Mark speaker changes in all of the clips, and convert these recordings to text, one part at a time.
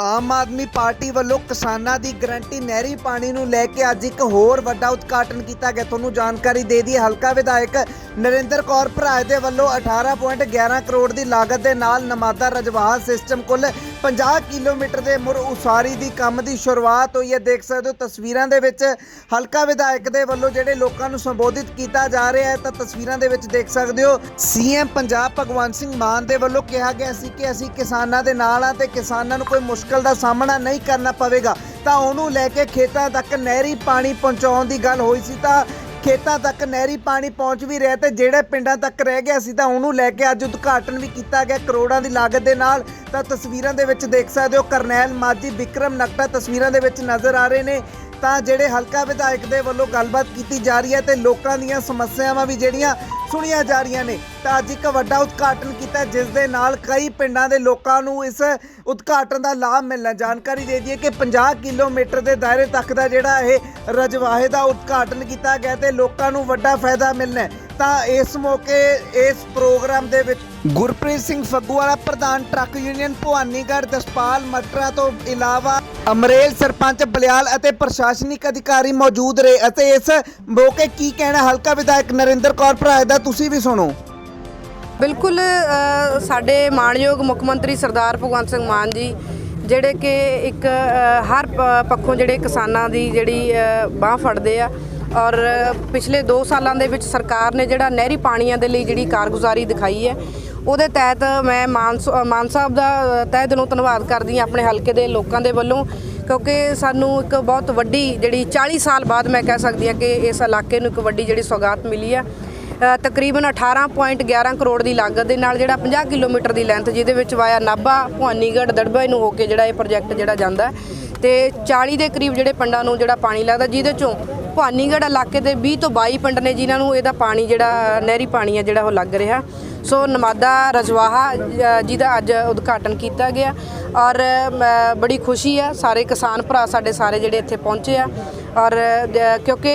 Speaker 1: Aam Aadmi party ਵੱਲੋਂ ਕਿਸਾਨਾਂ ਦੀ guarantee ਨਹਿਰੀ ਪਾਣੀ ਨੂੰ ਲੈ ਕੇ ਅੱਜ ਇੱਕ ਹੋਰ ਵੱਡਾ ਉਦਘਾਟਨ ਕੀਤਾ ਗਿਆ। ਤੁਹਾਨੂੰ ਜਾਣਕਾਰੀ ਦੇ ਦਈਏ, ਹਲਕਾ ਵਿਧਾਇਕ ਨਰਿੰਦਰ ਕੌਰ ਭਰਾਏ ਦੇ ਵੱਲੋਂ 18.11 ਕਰੋੜ ਦੀ ਲਾਗਤ ਦੇ ਨਾਲ ਨਮਾਦਾ ਰਜਵਾਹਾ ਸਿਸਟਮ ਕੁੱਲ 50 ਕਿਲੋਮੀਟਰ ਦੇ ਮੁਰ ਉਸਾਰੀ ਦੀ ਕੰਮ ਦੀ ਸ਼ੁਰੂਆਤ ਹੋਈ ਹੈ। ਦੇਖ ਸਕਦੇ ਹੋ ਤਸਵੀਰਾਂ ਦੇ ਵਿੱਚ ਹਲਕਾ ਵਿਧਾਇਕ ਦੇ ਵੱਲੋਂ ਜਿਹੜੇ ਲੋਕਾਂ ਨੂੰ ਸੰਬੋਧਿਤ ਕੀਤਾ ਜਾ ਰਿਹਾ ਹੈ, ਤਾਂ ਤਸਵੀਰਾਂ ਦੇ ਵਿੱਚ ਦੇਖ ਸਕਦੇ ਹੋ ਸੀਐਮ ਪੰਜਾਬ ਭਗਵੰਤ ਸਿੰਘ ਮਾਨ ਦੇ ਵੱਲੋਂ ਕਿਹਾ ਗਿਆ ਸੀ ਕਿ ਅਸੀਂ ਕਿਸਾਨਾਂ ਦੇ ਨਾਲ ਆ ਤੇ ਕਿਸਾਨਾਂ ਨੂੰ ਕੋਈ ਮੁਸ਼ਕਲ ਦਾ ਸਾਹਮਣਾ ਨਹੀਂ ਕਰਨਾ ਪਵੇਗਾ। ਤਾਂ ਉਹਨੂੰ ਲੈ ਕੇ ਖੇਤਾਂ ਤੱਕ ਨਹਿਰੀ ਪਾਣੀ ਪਹੁੰਚਾਉਣ ਦੀ ਗੱਲ ਹੋਈ ਸੀ, ਤਾਂ ਖੇਤਾਂ ਤੱਕ ਨਹਿਰੀ ਪਾਣੀ ਪਹੁੰਚ ਵੀ ਰਿਹਾ ਤੇ ਜਿਹੜੇ ਪਿੰਡਾਂ ਤੱਕ ਰਹਿ ਗਿਆ ਸੀ ਤਾਂ ਉਹਨੂੰ ਲੈ ਕੇ ਅੱਜ ਉਦਘਾਟਨ ਵੀ ਕੀਤਾ ਗਿਆ ਕਰੋੜਾਂ ਦੀ ਲਾਗਤ ਦੇ ਨਾਲ। ਤਾਂ ਤਸਵੀਰਾਂ ਦੇ ਵਿੱਚ ਦੇਖ ਸਕਦੇ ਹੋ ਕਰਨੈਲ ਮਾਜੀ ਵਿਕਰਮ ਨਕਟਾ ਤਸਵੀਰਾਂ ਦੇ ਵਿੱਚ ਨਜ਼ਰ ਆ ਰਹੇ ਨੇ। ਤਾਂ ਜਿਹੜੇ ਹਲਕਾ ਵਿਧਾਇਕ ਦੇ ਵੱਲੋਂ ਗੱਲਬਾਤ ਕੀਤੀ ਜਾ ਰਹੀ ਹੈ ਤੇ ਲੋਕਾਂ ਦੀਆਂ ਸਮੱਸਿਆਵਾਂ ਵੀ ਜਿਹੜੀਆਂ ਸੁਣੀਆਂ ਜਾ ਰਹੀਆਂ ਨੇ, ਤਾਂ ਅੱਜ ਇੱਕ ਵੱਡਾ ਉਦਘਾਟਨ ਕੀਤਾ, ਜਿਸ ਦੇ ਨਾਲ ਕਈ ਪਿੰਡਾਂ ਦੇ ਲੋਕਾਂ ਨੂੰ ਇਸ ਉਦਘਾਟਨ ਦਾ ਲਾਭ ਮਿਲਣਾ, ਜਾਣਕਾਰੀ ਦੇ ਦਈਏ ਕਿ 50 ਕਿਲੋਮੀਟਰ ਦੇ ਦਾਇਰੇ ਤੱਕ ਦਾ ਜਿਹੜਾ ਇਹ ਰਜਵਾਹੇ ਦਾ ਉਦਘਾਟਨ ਕੀਤਾ ਗਿਆ ਤੇ ਲੋਕਾਂ ਨੂੰ ਵੱਡਾ ਫਾਇਦਾ ਮਿਲਣਾ ਹੈ। ਤਾਂ ਇਸ ਮੌਕੇ ਇਸ ਪ੍ਰੋਗਰਾਮ ਦੇ ਵਿੱਚ ਗੁਰਪ੍ਰੀਤ ਸਿੰਘ ਫੱਗੂਵਾਲਾ ਪ੍ਰਧਾਨ ਟਰੱਕ ਯੂਨੀਅਨ ਭਵਾਨੀਗੜ੍ਹ, ਦਸਪਾਲ ਮਟਰਾ ਤੋਂ ਇਲਾਵਾ ਅਮਰੇਲ ਸਰਪੰਚ ਬਲਿਆਲ ਅਤੇ ਪ੍ਰਸ਼ਾਸਨਿਕ ਅਧਿਕਾਰੀ ਮੌਜੂਦ ਰਹੇ ਅਤੇ ਇਸ ਮੌਕੇ ਕੀ ਕਹਿਣਾ, ਹਲਕਾ ਵਿਧਾਇਕ ਨਰਿੰਦਰ ਕੌਰ ਭਰਾਏ ਦਾ ਤੁਸੀਂ ਵੀ ਸੁਣੋ।
Speaker 2: ਬਿਲਕੁਲ ਸਾਡੇ ਮਾਣਯੋਗ ਮੁੱਖ ਮੰਤਰੀ ਸਰਦਾਰ ਭਗਵੰਤ ਸਿੰਘ ਮਾਨ ਜੀ, ਜਿਹੜੇ ਕਿ ਇੱਕ ਹਰ ਪੱਖੋਂ ਜਿਹੜੇ ਕਿਸਾਨਾਂ ਦੀ ਜਿਹੜੀ ਬਾਹ ਫੜਦੇ ਆ ਔਰ ਪਿਛਲੇ 2 ਸਾਲਾਂ ਦੇ ਵਿੱਚ ਸਰਕਾਰ ਨੇ ਜਿਹੜਾ ਨਹਿਰੀ ਪਾਣੀਆਂ ਦੇ ਲਈ ਜਿਹੜੀ ਕਾਰਗੁਜ਼ਾਰੀ ਦਿਖਾਈ ਹੈ ਉਹਦੇ ਤਹਿਤ ਮੈਂ ਮਾਨ ਮਾਨ ਸਾਹਿਬ ਦਾ ਤਹਿ ਦਿਲੋਂ ਧੰਨਵਾਦ ਕਰਦੀ ਹਾਂ ਆਪਣੇ ਹਲਕੇ ਦੇ ਲੋਕਾਂ ਦੇ ਵੱਲੋਂ ਕਿਉਂਕਿ ਸਾਨੂੰ ਇੱਕ ਬਹੁਤ ਵੱਡੀ ਜਿਹੜੀ 40 ਸਾਲ ਬਾਅਦ ਮੈਂ ਕਹਿ ਸਕਦੀ ਹਾਂ ਕਿ ਇਸ ਇਲਾਕੇ ਨੂੰ ਇੱਕ ਵੱਡੀ ਜਿਹੜੀ ਸੌਗਾਤ ਮਿਲੀ ਆ ਅ, ਤਕਰੀਬਨ 18.11 ਕਰੋੜ ਦੀ ਲਾਗਤ ਦੇ ਨਾਲ ਜਿਹੜਾ 50 ਕਿਲੋਮੀਟਰ ਦੀ ਲੈਂਥ ਜਿਹਦੇ ਵਿੱਚ ਵਾਇਆ ਨਾਭਾ ਭਵਾਨੀਗੜ੍ਹ ਦੜਬਾ ਨੂੰ ਹੋ ਕੇ ਜਿਹੜਾ ਇਹ ਪ੍ਰੋਜੈਕਟ ਜਿਹੜਾ ਜਾਂਦਾ ਹੈ ਤੇ 40 ਦੇ ਕਰੀਬ ਜਿਹੜੇ ਪਿੰਡਾਂ ਨੂੰ ਜਿਹੜਾ ਪਾਣੀ ਲੱਗਦਾ ਜਿਹਦੇ ਚੋਂ ਭਵਾਨੀਗੜ੍ਹ ਇਲਾਕੇ ਦੇ 20 ਤੋਂ 22 ਪਿੰਡ ਨੇ ਜਿਨ੍ਹਾਂ ਨੂੰ ਇਹਦਾ ਪਾਣੀ ਜਿਹੜਾ, ਨਹਿਰੀ ਪਾਣੀ ਆ ਜਿਹੜਾ ਉਹ ਲੱਗ ਰਿਹਾ। ਸੋ ਨਮਾਦਾ ਰਜਵਾਹਾ ਜਿਹਦਾ ਅੱਜ ਉਦਘਾਟਨ ਕੀਤਾ ਗਿਆ ਔਰ ਬੜੀ ਖੁਸ਼ੀ ਆ। ਸਾਰੇ ਕਿਸਾਨ ਭਰਾ ਸਾਡੇ ਸਾਰੇ ਜਿਹੜੇ ਇੱਥੇ ਪਹੁੰਚੇ ਆ ਔਰ ਕਿਉਂਕਿ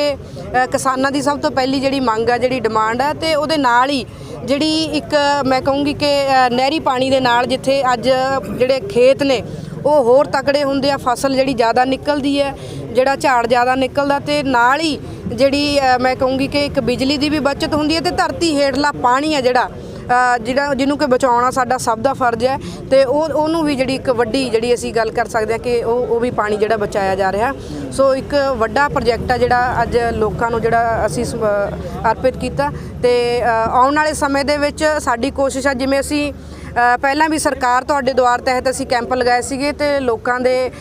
Speaker 2: ਕਿਸਾਨਾਂ ਦੀ ਸਭ ਤੋਂ ਪਹਿਲੀ ਜਿਹੜੀ ਮੰਗ ਆ, ਜਿਹੜੀ ਡਿਮਾਂਡ ਆ ਤੇ ਉਹਦੇ ਨਾਲ ਹੀ ਜਿਹੜੀ ਇੱਕ, ਮੈਂ ਕਹੂੰਗੀ ਕਿ ਨਹਿਰੀ ਪਾਣੀ ਦੇ ਨਾਲ ਜਿੱਥੇ ਅੱਜ ਜਿਹੜੇ ਖੇਤ ਨੇ ਉਹ ਹੋਰ ਤਕੜੇ ਹੁੰਦੇ ਆ, ਫਸਲ ਜਿਹੜੀ ਜ਼ਿਆਦਾ ਨਿਕਲਦੀ ਹੈ, ਜਿਹੜਾ ਝਾੜ ਜ਼ਿਆਦਾ ਨਿਕਲਦਾ ਤੇ ਨਾਲ ਹੀ ਜਿਹੜੀ ਮੈਂ ਕਹੂੰਗੀ ਕਿ ਇੱਕ ਬਿਜਲੀ ਦੀ ਵੀ ਬਚਤ ਹੁੰਦੀ ਹੈ ਤੇ ਧਰਤੀ ਹੇਠਲਾ ਪਾਣੀ ਹੈ ਜਿਹੜਾ ਜਿਹੜਾ ਜਿਹਨੂੰ ਕਿ ਬਚਾਉਣਾ ਸਾਡਾ ਸਭ ਦਾ ਫਰਜ਼ ਹੈ ਤੇ ਉਹ, ਉਹਨੂੰ ਵੀ ਜਿਹੜੀ ਇੱਕ ਵੱਡੀ ਜਿਹੜੀ ਅਸੀਂ ਗੱਲ ਕਰ ਸਕਦੇ ਹਾਂ ਕਿ ਉਹ ਉਹ ਵੀ ਪਾਣੀ ਜਿਹੜਾ ਬਚਾਇਆ ਜਾ ਰਿਹਾ। ਸੋ ਇੱਕ ਵੱਡਾ ਪ੍ਰੋਜੈਕਟ ਆ ਜਿਹੜਾ ਅੱਜ ਲੋਕਾਂ ਨੂੰ ਜਿਹੜਾ ਅਸੀਂ ਸ- ਅਰਪਿਤ ਕੀਤਾ ਤੇ ਆਉਣ ਵਾਲੇ ਸਮੇਂ ਦੇ ਵਿੱਚ ਸਾਡੀ ਕੋਸ਼ਿਸ਼ ਆ ਜਿਵੇਂ ਅਸੀਂ ਪਹਿਲਾਂ ਵੀ ਸਰਕਾਰ ਤੁਹਾਡੇ ਦੁਆਰ ਤਹਿਤ ਅਸੀਂ ਕੈਂਪ ਲਗਾਏ ਸੀਗੇ ਤੇ ਲੋਕਾਂ ਦੇ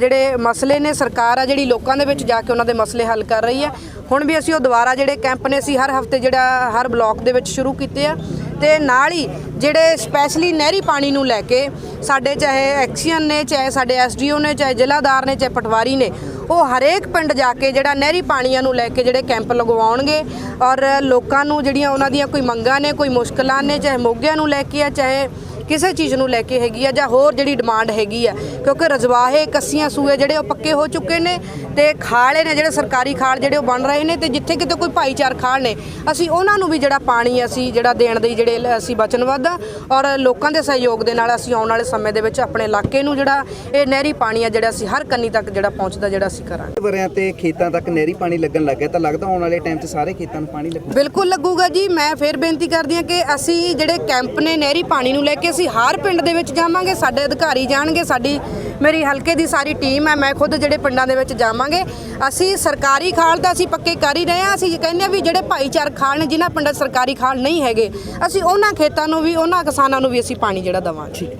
Speaker 2: ਜਿਹੜੇ ਮਸਲੇ ਨੇ, ਸਰਕਾਰ ਆ ਜਿਹੜੀ ਲੋਕਾਂ ਦੇ ਵਿੱਚ ਜਾ ਕੇ ਉਹਨਾਂ ਦੇ ਮਸਲੇ ਹੱਲ ਕਰ ਰਹੀ ਹੈ। ਹੁਣ ਵੀ ਅਸੀਂ ਉਹ ਦੁਬਾਰਾ ਜਿਹੜੇ ਕੈਂਪ ਨੇ ਅਸੀਂ ਹਰ ਹਫ਼ਤੇ ਜਿਹੜਾ, ਹਰ ਬਲਾਕ ਦੇ ਵਿੱਚ ਸ਼ੁਰੂ ਕੀਤੇ ਆ। ਤੇ ਨਾਲ ਹੀ ਜਿਹੜੇ ਸਪੈਸ਼ਲੀ ਨਹਿਰੀ ਪਾਣੀ ਨੂੰ ਲੈ ਕੇ ਸਾਡੇ ਚਾਹੇ ਐਕਸੀਅਨ ਨੇ, ਚਾਹੇ ਸਾਡੇ ਐਸਡੀਓ ਨੇ, ਚਾਹੇ ਜ਼ਿਲ੍ਹਾਦਾਰ ਨੇ, ਚਾਹੇ ਪਟਵਾਰੀ ਨੇ, ਉਹ ਹਰੇਕ ਪਿੰਡ ਜਾ ਕੇ ਜਿਹੜਾ ਨਹਿਰੀ ਪਾਣੀਆਂ ਨੂੰ ਲੈ ਕੇ ਜਿਹੜੇ ਕੈਂਪ ਲਗਵਾਉਣਗੇ ਔਰ ਲੋਕਾਂ ਨੂੰ ਜਿਹੜੀਆਂ ਉਹਨਾਂ ਦੀਆਂ ਕੋਈ ਮੰਗਾਂ ਨੇ, ਕੋਈ ਮੁਸ਼ਕਲਾਂ ਨੇ, ਚਾਹੇ ਮੋਗਿਆਂ ਨੂੰ ਲੈ ਕੇ ਆ, ਚਾਹੇ ਕਿਸੇ ਚੀਜ਼ ਨੂੰ ਲੈ ਕੇ ਹੈਗੀ ਆ ਜਾਂ ਹੋਰ ਜਿਹੜੀ ਡਿਮਾਂਡ ਹੈਗੀ ਆ ਕਿਉਂਕਿ ਰਜਵਾਹੇ ਕੱਸੀਆਂ ਸੂਏ ਜਿਹੜੇ ਉਹ ਪੱਕੇ ਹੋ ਚੁੱਕੇ ਨੇ ਤੇ ਖਾਲੇ ਨੇ ਜਿਹੜੇ ਸਰਕਾਰੀ ਖਾਲ ਜਿਹੜੇ ਉਹ ਬਣ ਰਹੇ ਨੇ ਤੇ ਜਿੱਥੇ ਕਿਤੇ ਕੋਈ ਭਾਈਚਾਰ ਖਾਲ ਨੇ ਅਸੀਂ ਉਹਨਾਂ ਨੂੰ ਵੀ ਜਿਹੜਾ ਪਾਣੀ ਅਸੀਂ ਜਿਹੜਾ ਦੇਣ ਦੇ ਜਿਹੜੇ ਅਸੀਂ ਵਚਨਬੱਧ ਆ ਔਰ ਲੋਕਾਂ ਦੇ ਸਹਿਯੋਗ ਦੇ ਨਾਲ ਅਸੀਂ ਆਉਣ ਵਾਲੇ ਸਮੇਂ ਦੇ ਵਿੱਚ ਆਪਣੇ ਇਲਾਕੇ ਨੂੰ ਜਿਹੜਾ ਇਹ ਨਹਿਰੀ ਪਾਣੀ ਆ ਜਿਹੜਾ ਅਸੀਂ ਹਰ ਕੰਨੀ ਤੱਕ ਜਿਹੜਾ ਪਹੁੰਚਦਾ ਜਿਹੜਾ ਅਸੀਂ ਕਰਾਂਗੇ।
Speaker 1: ਵਰਿਆਂ ਤੇ ਖੇਤਾਂ ਤੱਕ ਨਹਿਰੀ ਪਾਣੀ ਲੱਗਣ ਲੱਗ ਗਿਆ ਤਾਂ ਲੱਗਦਾ ਆਉਣ ਵਾਲੇ ਟਾਈਮ 'ਚ ਸਾਰੇ ਖੇਤਾਂ ਨੂੰ ਪਾਣੀ ਲੱਗੂ
Speaker 2: ਬਿਲਕੁਲ ਲੱਗੂਗਾ ਜੀ ਮੈਂ ਫੇਰ ਬੇਨਤੀ ਕਰਦੀ ਹਾਂ ਕਿ ਅਸੀਂ ਜਿਹੜੇ ਕੈਂਪ ਨੇ ਨਹਿਰੀ ਪਾਣੀ ਨੂੰ ਲੈ ਕੇ ਅਸੀਂ ਹਰ ਪਿੰਡ ਦੇ ਵਿੱਚ ਜਾਵਾਂਗੇ, ਸਾਡੇ ਅਧਿਕਾਰੀ ਜਾਣਗੇ, ਸਾਡੀ, ਮੇਰੀ ਹਲਕੇ ਦੀ ਸਾਰੀ ਟੀਮ ਹੈ, ਮੈਂ ਖੁਦ ਜਿਹੜੇ ਪਿੰਡਾਂ ਦੇ ਵਿੱਚ ਜਾਵਾਂਗੇ। ਅਸੀਂ ਸਰਕਾਰੀ ਖਾਲ ਤਾਂ ਅਸੀਂ ਪੱਕੇ ਕਰ ਹੀ ਰਹੇ ਹਾਂ, ਅਸੀਂ ਕਹਿੰਦੇ ਹਾਂ ਵੀ ਜਿਹੜੇ ਭਾਈਚਾਰਕ ਖਾਲ ਨੇ, ਜਿਨ੍ਹਾਂ ਪਿੰਡਾਂ 'ਚ ਸਰਕਾਰੀ ਖਾਲ ਨਹੀਂ ਹੈਗੇ, ਅਸੀਂ ਉਹਨਾਂ ਖੇਤਾਂ ਨੂੰ ਵੀ, ਉਹਨਾਂ ਕਿਸਾਨਾਂ ਨੂੰ ਵੀ ਅਸੀਂ ਪਾਣੀ ਜਿਹੜਾ ਦੇਵਾਂਗੇ।